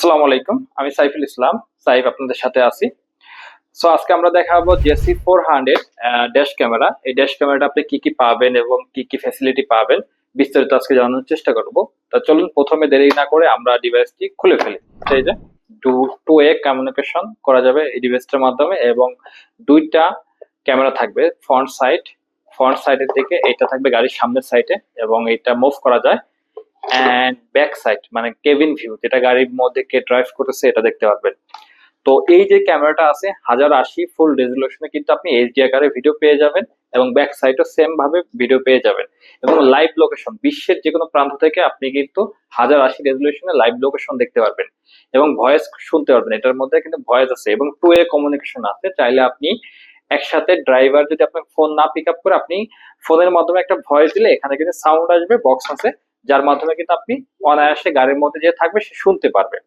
আসসালামু আলাইকুম, আমি সাইফুল ইসলাম, সাইফ আপনাদের সাথে আছি। সো আজকে আমরা দেখাবো JC four hundred dash camera এই ড্যাশ ক্যামেরাটা আপনি কি কি পাবেন এবং কি কি ফ্যাসিলিটি পাবেন, বিস্তারিত আজকে জানানোর চেষ্টা করব। তা চলুন প্রথমে দেরি না করে আমরা ডিভাইসটি খুলে ফেলি। এই যে টু টু এ কমিউনিকেশন করা যাবে এই ডিভাইসটার মাধ্যমে এবং দুইটা ক্যামেরা থাকবে ফ্রন্ট সাইড ফ্রন্ট সাইডের দিকে এটা থাকবে গাড়ির সামনের সাইডে এবং এটা মুভ করা যায়। অ্যান্ড ব্যাক সাইড মানে কেবিন ভিউ যেটা গাড়ির মধ্যে কে ড্রাইভ করতেছে, এটা দেখতে পারবেন। তো এই যে ক্যামেরাটা আছে, হাজার আশি ফুল রেজলিউশনে কিন্তু আপনি এইচডি আকারে ভিডিও পেয়ে যাবেন এবং ব্যাক সাইডও সেম ভাবে ভিডিও পেয়ে যাবেন। এবং লাইভ লোকেশন বিশ্বের যে কোনো প্রান্ত থেকে আপনি কিন্তু হাজার আশি রেজলিউশনে লাইভ লোকেশন দেখতে পারবেন। এবং ভয়েস শুনতে পারবেন, এটার মধ্যে কিন্তু ভয়েস আছে এবং টু এ কমিউনিকেশন আছে। চাইলে আপনি একসাথে ড্রাইভার যদি আপনার ফোন না পিক আপ করে, আপনি ফোনের মাধ্যমে একটা ভয়েস দিলে, এখানে কিন্তু সাউন্ড আসবে বক্স আছে। যার মাধ্যমে কিন্তু আপনি অনায়াসে গাড়ির মধ্যে যে থাকবে সে শুনতে পারবে।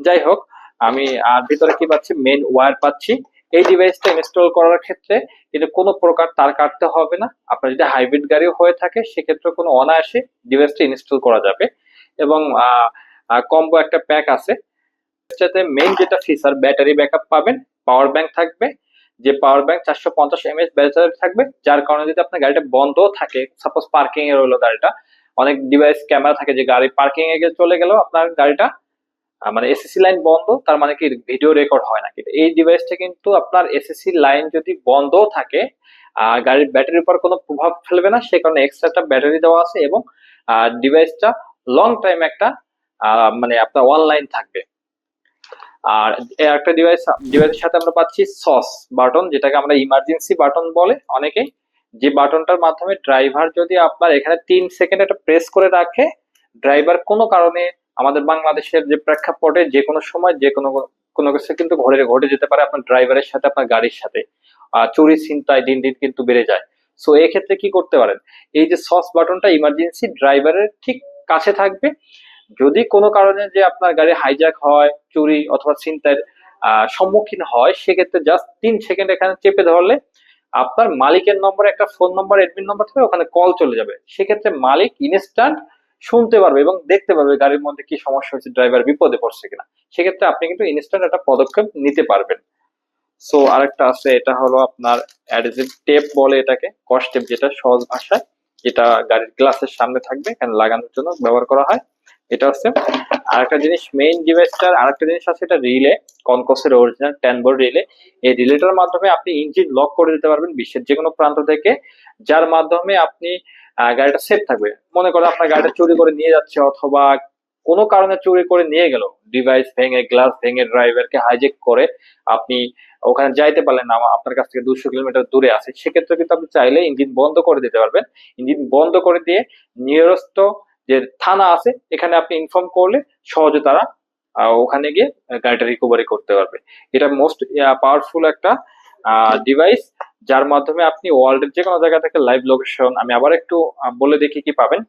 যাই হোক, আমি আর ভিতরে কি পাচ্ছি? মেন ওয়্যার পাচ্ছি। এই ডিভাইসটা ইনস্টল করার ক্ষেত্রে কিন্তু কোনো প্রকার তার কাটতে হবে না। আপনার যদি হাইব্রিড গাড়িও হয়ে থাকে সেক্ষেত্রে কোনো অনায়াসে ডিভাইসটা ইনস্টল করা যাবে। এবং কম্বো একটা প্যাক আছে। এটাতে মেইন যেটা ফিচার ব্যাটারি ব্যাকআপ পাবেন পাওয়ার ব্যাংক থাকবে। যে পাওয়ার ব্যাংক চারশো পঞ্চাশ এমএস ব্যাটারি থাকবে, যার কারণে যদি আপনার গাড়িটা বন্ধও থাকে সাপোজ পার্কিং এ রইল গাড়িটা অনেক ডিভাইস ক্যামেরা থাকে যে গাড়ি পার্কিং এ চলে গেল আপনার গাড়িটা মানে এসএসসি লাইন বন্ধ তার মানে কি ভিডিও রেকর্ড হয় না। কিন্তু এই ডিভাইসটা কিন্তু আপনার এসএসসি লাইন যদি বন্ধও থাকে আহ, গাড়ির ব্যাটারির উপর কোনো প্রভাব ফেলবে না সে কারণে এক্সট্রা একটা ব্যাটারি দেওয়া আছে এবং ডিভাইসটা লং টাইম একটা মানে আপনার অনলাইন থাকবে। আর একটা ডিভাইস ডিভাইসের সাথে আমরা পাচ্ছি সস বাটন যেটাকে আমরা ইমার্জেন্সি বাটন বলে অনেকেই যে বাটনটার মাধ্যমে ড্রাইভার যদি আপনার এখানে তিন সেকেন্ড একটা প্রেস করে রাখে ড্রাইভার কোনো কারণে আমাদের বাংলাদেশের যে প্রেক্ষাপটে যে কোনো সময় যে কোনো কোনো কিছু কিন্তু ঘরে ঘটে যেতে পারে আপনার ড্রাইভারের সাথে আপনার গাড়ির সাথে। চুরি চিন্তায় দিন দিন কিন্তু বেড়ে যায়। সো এই ক্ষেত্রে কি করতে পারেন? এই যে সস বাটনটা ইমার্জেন্সি ড্রাইভারের ঠিক কাছে থাকবে। যদি কোনো কারণে যে আপনার গাড়ি হাইজ্যাক হয় চুরি অথবা আহ, সম্মুখীন হয় সেক্ষেত্রে জাস্ট তিন সেকেন্ড এখানে চেপে ধরলে আপনার মালিকের নম্বরে একটা ফোন নম্বর এডমিন নম্বর থাকবে ওখানে কল চলে যাবে। সেক্ষেত্রে মালিক ইনস্ট্যান্ট শুনতে পারবে এবং দেখতে পারবে গাড়ির মধ্যে কি সমস্যা হচ্ছে ড্রাইভার বিপদে পড়ছে কিনা। সেক্ষেত্রে আপনি কিন্তু ইনস্ট্যান্ট একটা পদক্ষেপ নিতে পারবেন। সো আরেকটা আছে, এটা হলো আপনার অ্যাডহেসিভ টেপ বলে এটাকে কস টেপ যেটা সহজ ভাষায়, যেটা গাড়ির গ্লাসের সামনে থাকবে, এখানে লাগানোর জন্য ব্যবহার করা হয়। এটা হচ্ছে আরেকটা জিনিস মেইন ডিভাইসটার আরেকটা জিনিস আছে, এটা রিলে কনকসের অরিজিনাল টেন বোর্ড রিলে এই রিলেটার মাধ্যমে আপনি ইঞ্জিন লক করে দিতে পারবেন বিশ্বের যে কোনো প্রান্ত থেকে, যার মাধ্যমে আপনি গাড়িটা সেফ থাকবে। মনে করো আপনার গাড়িটা চুরি করে নিয়ে যাচ্ছে অথবা কোনো কারণে চুরি করে নিয়ে গেল। ডিভাইস ভেঙে গ্লাস ভেঙে ড্রাইভারকে হাইজেক করে আপনি ওখানে যাইতে পারলেন না আপনার কাছ থেকে দুশো কিলোমিটার দূরে আছে। সেক্ষেত্রে কিন্তু আপনি চাইলে ইঞ্জিন বন্ধ করে দিতে পারবেন। ইঞ্জিন বন্ধ করে দিয়ে নিয়ারেস্ট যে থানা আছে, এখানে আপনি ইনফর্ম করলে সহজে তারা ওখানে গিয়ে গাড়িটা রিকভারি করতে পারবে। এটা মোস্ট পাওয়ারফুল একটা ডিভাইস যার মাধ্যমে আপনি ওয়ার্ল্ডের যে কোনো জায়গা থেকে লাইভ লোকেশন আমি আবার একটু বলে দেখি কি পাবেন।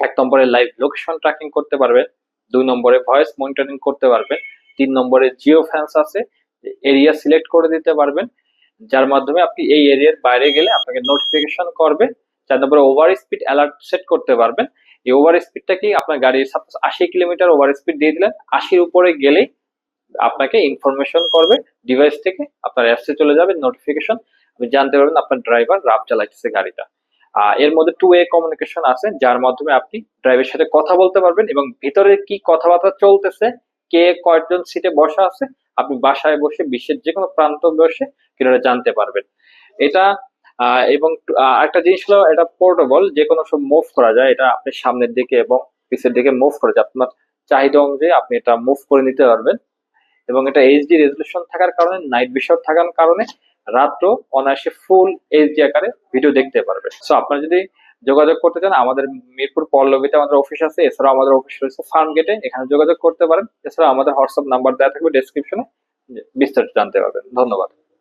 এক নম্বরে লাইভ লোকেশন ট্র্যাকিং করতে পারবেন দুই নম্বরে ভয়েস মনিটরিং করতে পারবেন তিন নম্বরে জিও ফ্যান্স আছে এরিয়া সিলেক্ট করে দিতে পারবেন, যার মাধ্যমে আপনি এই এরিয়ার বাইরে গেলে আপনাকে নোটিফিকেশন করবে, চার নম্বরে ওভার স্পিড অ্যালার্ট সেট করতে পারবেন এই ওভার স্পিডটা কি আপনার গাড়ি সাপোজ আশি কিলোমিটার ওভার স্পিড দিয়ে দিলেন। আশির উপরে গেলেই আপনাকে ইনফরমেশন করবে ডিভাইস থেকে আপনার অ্যাপসে চলে যাবে নোটিফিকেশন আপনি জানতে পারবেন আপনার ড্রাইভার রাফ চালাইতেছে গাড়িটা। এর মধ্যে টু ওয়ে কমিউনিকেশন আছে, যার মাধ্যমে আপনি ড্রাইভারের সাথে কথা বলতে পারবেন এবং ভিতরে কি কথাবার্তা চলতেছে, কে কয়েকজন সিটে বসা আছে, আপনি বাসায় বসে বিশ্বের যে কোনো প্রান্ত বসে কীভাবে জানতে পারবেন। এটা এবং একটা জিনিস হলো এটা পোর্টেবল যে কোনো সব মুভ করা যায়, এটা আপনি সামনের দিকে এবং পিছের দিকে মুভ করা যায়। আপনার চাহিদা অনুযায়ী আপনি এটা মুভ করে নিতে পারবেন। এবং এটা এইচডি রেজলিউশন থাকার কারণে নাইট ভিশন থাকার কারণে রাত্র অনায়াসে ফুল এইচডি আকারে ভিডিও দেখতে পারবে সো আপনারা যদি যোগাযোগ করতে চান, আমাদের মিরপুর পল্লবীতে আমাদের অফিস আছে, এছাড়াও আমাদের অফিস রয়েছে ফার্ম গেটে এখানে যোগাযোগ করতে পারেন। এছাড়াও আমাদের হোয়াটসঅ্যাপ নাম্বার দেওয়া থাকবে ডেসক্রিপশনে বিস্তারিত জানতে পারবেন। ধন্যবাদ।